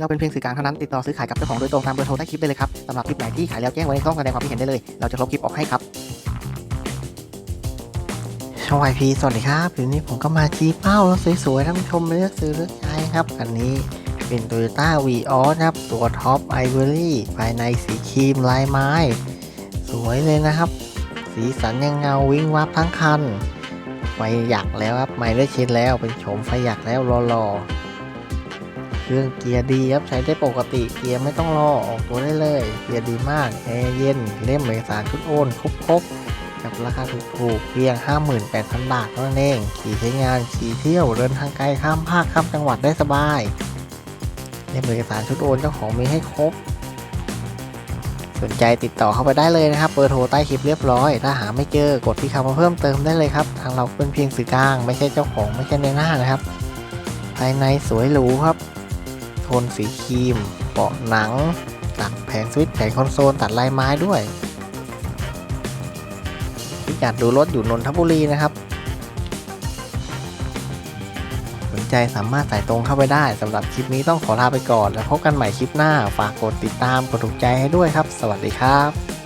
เราเป็นเพียงสื่อกลางเท่านั้นติดต่อซื้อขายกับเจ้าของโดยตรงตามเบอร์โทรใต้คลิปได้เลยครับสำหรับคลิปไหนที่ขายแล้วแจ้งไว้ในช่องแสดงความคิดเห็นได้เลย เราจะลบคลิปออกให้ครับช่องไอพีสวัสดีครับอยู่นี้ผมก็มาชี้เป้ารถสวยๆท่านผู้ชมเลือกซื้อเลือกใช้ครับคันนี้เป็น Toyota v ีออสครับ ตัวท็อปไอเวอรี่ภายในสีครีมลายไม้ สวยเลยนะครับ สีสันยังเงาวิ้งวับทั้งคัน ไฟหยักแล้วครับ ไม่ได้ช็ดแล้วเป็นโฉมไฟหยักแล้วรอๆ เครื่องเกียร์ดีครับใช้ได้ปกติเกียร์ไม่ต้องรอออกตัวได้เลยเกียร์ดีมากแอร์เย็นเล่มเอกสารชุดโอนครบครบๆกับราคาถูกๆเพียง 58,000 บาทเท่านั้นเอง ขี่ใช้งานขี่เที่ยวเดินทางไกลข้ามภาคข้ามจังหวัดได้สบายเล่มเอกสารชุดโอนเจ้าของมีให้ครบ สนใจติดต่อเข้าไปได้เลยนะครับเบอร์โทรใต้คลิปเรียบร้อย ถ้าหาไม่เจอกดที่คำว่าเพิ่มเติมได้เลยครับ ทางเราเป็นเพียงสื่อกลาง ไม่ใช่เจ้าของไม่ใช่ในหน้านะครับ ภายในสวยหรูครับ นสีครีมเบาะหนัง ตัดแผงสวิตช์แผงคอนโซล ตัดลายไม้ด้วยพิกัดดูรถอยู่นนทบุรีนะครับ สนใจสามารถสายตรงเข้าไปได้สำหรับคลิปนี้ต้องขอลาไปก่อน แล้วพบกันใหม่คลิปหน้า ฝากกดติดตามกดถูกใจให้ด้วยครับ สวัสดีครับ